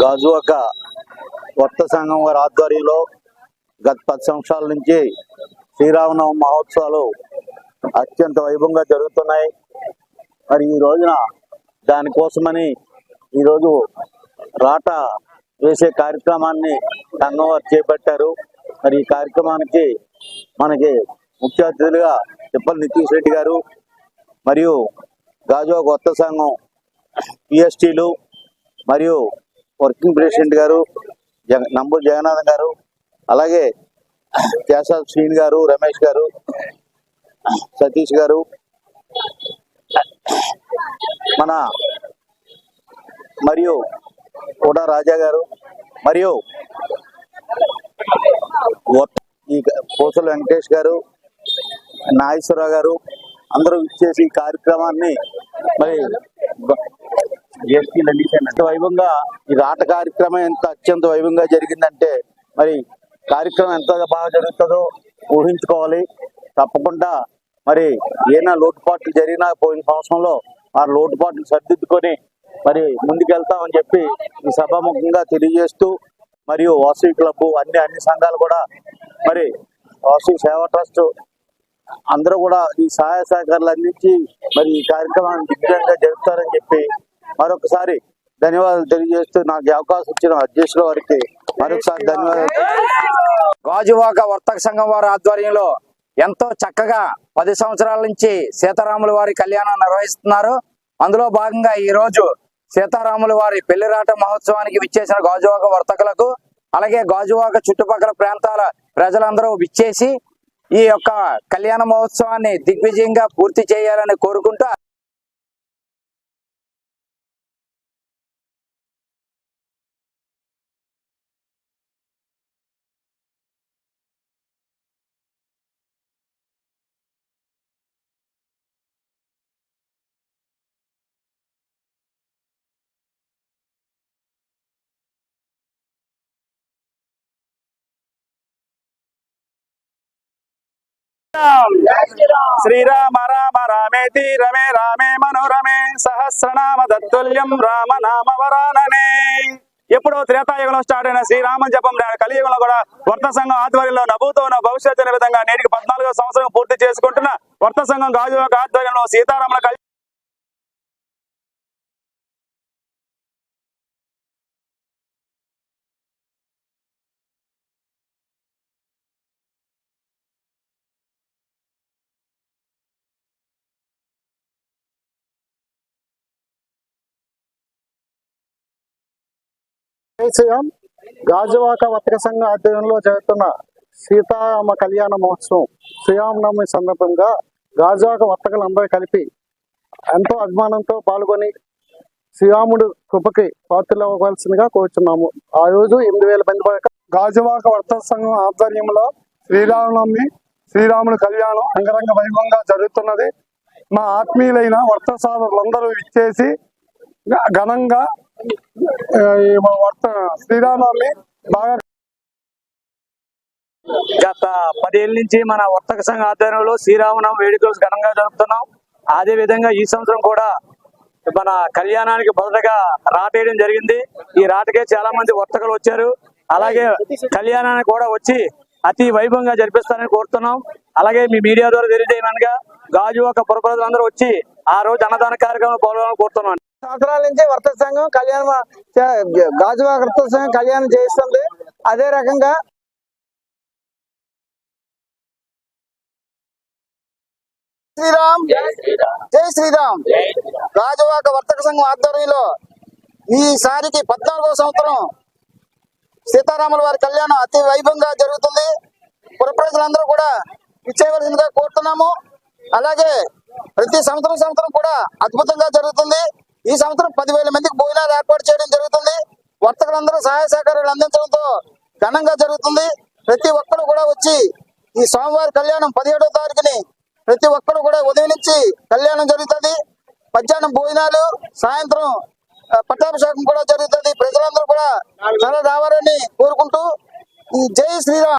గాజువాక వర్త సంఘం వారి ఆధ్వర్యంలో గత పది సంవత్సరాల నుంచి శ్రీరామనవమి మహోత్సవాలు అత్యంత వైభవంగా జరుగుతున్నాయి. మరి ఈ రోజున దానికోసమని ఈరోజు రాట వేసే కార్యక్రమాన్ని సంఘం చేపట్టారు. మరి ఈ కార్యక్రమానికి మనకి ముఖ్య అతిథులుగా తిప్పల్ నితీష్ రెడ్డి గారు మరియు గాజువాక కొత్త సంఘం పిఎస్టీలు మరియు వర్కింగ్ ప్రెసిడెంట్ గారు జగ నంబూరు జగన్నాథం గారు అలాగే కేశాల్ శ్రీన్ గారు రమేష్ గారు సతీష్ గారు మన మరియు కోట రాజా గారు మరియు ఈ పోసల వెంకటేష్ గారు నాగేశ్వరరావు గారు అందరూ ఇచ్చేసి ఈ కార్యక్రమాన్ని మరి ఎంత వైభవంగా ఈ ఆట కార్యక్రమం ఎంత అత్యంత వైభవంగా జరిగిందంటే మరి కార్యక్రమం ఎంత బాగా జరుగుతుందో ఊహించుకోవాలి. తప్పకుండా మరి ఏమైనా లోటుపాట్లు జరిగినా పోయిన సంవత్సరంలో ఆ లోటుపాట్లు సర్దిద్దుకొని మరి ముందుకెళ్తామని చెప్పి ఈ సభాముఖంగా తెలియజేస్తూ మరియు వాసవి క్లబ్ అన్ని అన్ని సంఘాలు కూడా మరి వాసవి సేవా ట్రస్ట్ అందరూ కూడా ఈ సహాయ సహకారాలు అందించి మరి ఈ కార్యక్రమాన్ని దిగ్విజయంగా జరుపుతారని చెప్పి మరొకసారి ధన్యవాదాలు తెలియజేస్తూ నాకు అవకాశం ఇచ్చిన అధ్యక్షుల వారికి మరొకసారి ధన్యవాదాలు. గాజువాక వర్తక సంఘం వారి ఆధ్వర్యంలో ఎంతో చక్కగా పది సంవత్సరాల నుంచి సీతారాముల వారి కళ్యాణం నిర్వహిస్తున్నారు. అందులో భాగంగా ఈ రోజు సీతారాముల వారి పెళ్ళిరాట మహోత్సవానికి విచ్చేసిన గాజువాక వర్తకులకు అలాగే గాజువాక చుట్టుపక్కల ప్రాంతాల ప్రజలందరూ విచ్చేసి ఈ యొక్క కళ్యాణ మహోత్సవాన్ని దిగ్విజయంగా పూర్తి చేయాలని కోరుకుంటూ శ్రీరామ. రామ రామేతి రమే రామే మనోరమే సహస్రనామ దత్తుల్యం రామ నామ వరాననే. ఎప్పుడో త్రేతాయుగంలో స్టార్ట్ అయిన శ్రీరామ జపం కలియుగంలో కూడా వర్త సంఘం ఆధ్వర్యంలో నభూతో ఉన్న భవిష్యత్తు అనే విధంగా నేటికి పద్నాలుగో సంవత్సరం పూర్తి చేసుకుంటున్న వర్త సంఘం గాజు ఆధ్వర్యంలో సీతారాముల కళ్యాణం గాజువాక వర్తక సంఘ ఆధ్వర్యంలో జరుగుతున్న సీతారామ కళ్యాణ మహోత్సవం శ్రీరామనవమి సందర్భంగా గాజువాక వర్తకులందరూ కలిపి ఎంతో అభిమానంతో పాల్గొని శ్రీరాముడు కృపకి పాత్రలు అవ్వవలసిందిగా కోరుచున్నాము. ఆ రోజు ఎనిమిది వేల మంది వరకు గాజువాక వర్తక సంఘం ఆధ్వర్యంలో శ్రీరామనవమి శ్రీరాముడు కళ్యాణం అంగరంగ వైభవంగా జరుగుతున్నది. మా ఆత్మీయులైన వర్త సాధకులందరూ ఇచ్చేసి ఘనంగా వర్త శ్రీరామనవమి బాగా గత పదేళ్ళ నుంచి మన వర్తక సంఘ ఆధ్వర్యంలో శ్రీరామనవమి వేడుకలు ఘనంగా జరుపుతున్నాం. అదే విధంగా ఈ సంవత్సరం కూడా మన కళ్యాణానికి మొదటగా రాటేయడం జరిగింది. ఈ రాటకే చాలా మంది వర్తకులు వచ్చారు. అలాగే కళ్యాణానికి కూడా వచ్చి అతి వైభవంగా జరిపిస్తారని కోరుతున్నాం. అలాగే మీ మీడియా ద్వారా తెలియజేయమనగా గాజు ఒక పురప్రజలందరూ వచ్చి ఆ రోజు అన్నదాన కార్యక్రమం పాల్గొనాలని కోరుతున్నాం. సంవత్సరాల నుంచి వర్తక సంఘం కళ్యాణం గాజువాక వర్తక సంఘం కళ్యాణం చేస్తుంది అదే రకంగా శ్రీరామ్. జై శ్రీరామ్. గాజువాక వర్తక సంఘం ఆధ్వర్యంలో ఈసారికి పద్నాలుగో సంవత్సరం సీతారాముల వారి కళ్యాణం అతి వైభవంగా జరుగుతుంది. పుర ప్రజలందరూ కూడా ఇచ్చేయవలసిందిగా కోరుతున్నాము. అలాగే ప్రతి సంవత్సరం సంవత్సరం కూడా అద్భుతంగా జరుగుతుంది. ఈ సంవత్సరం పదివేల మందికి భోజనాలు ఏర్పాటు చేయడం జరుగుతుంది. వర్తకులందరూ సహాయ సహకారాలు అందించడంతో ఘనంగా జరుగుతుంది. ప్రతి ఒక్కరు కూడా వచ్చి ఈ సోమవారి కళ్యాణం పదిహేడో తారీఖుని ప్రతి ఒక్కరు కూడా ఉదయం నుంచి కళ్యాణం జరుగుతుంది. మధ్యాహ్నం భోజనాలు సాయంత్రం పట్టాభిషేకం కూడా జరుగుతుంది. ప్రజలందరూ కూడా చాలా రావాలని కోరుకుంటూ ఈ జై శ్రీరామ్.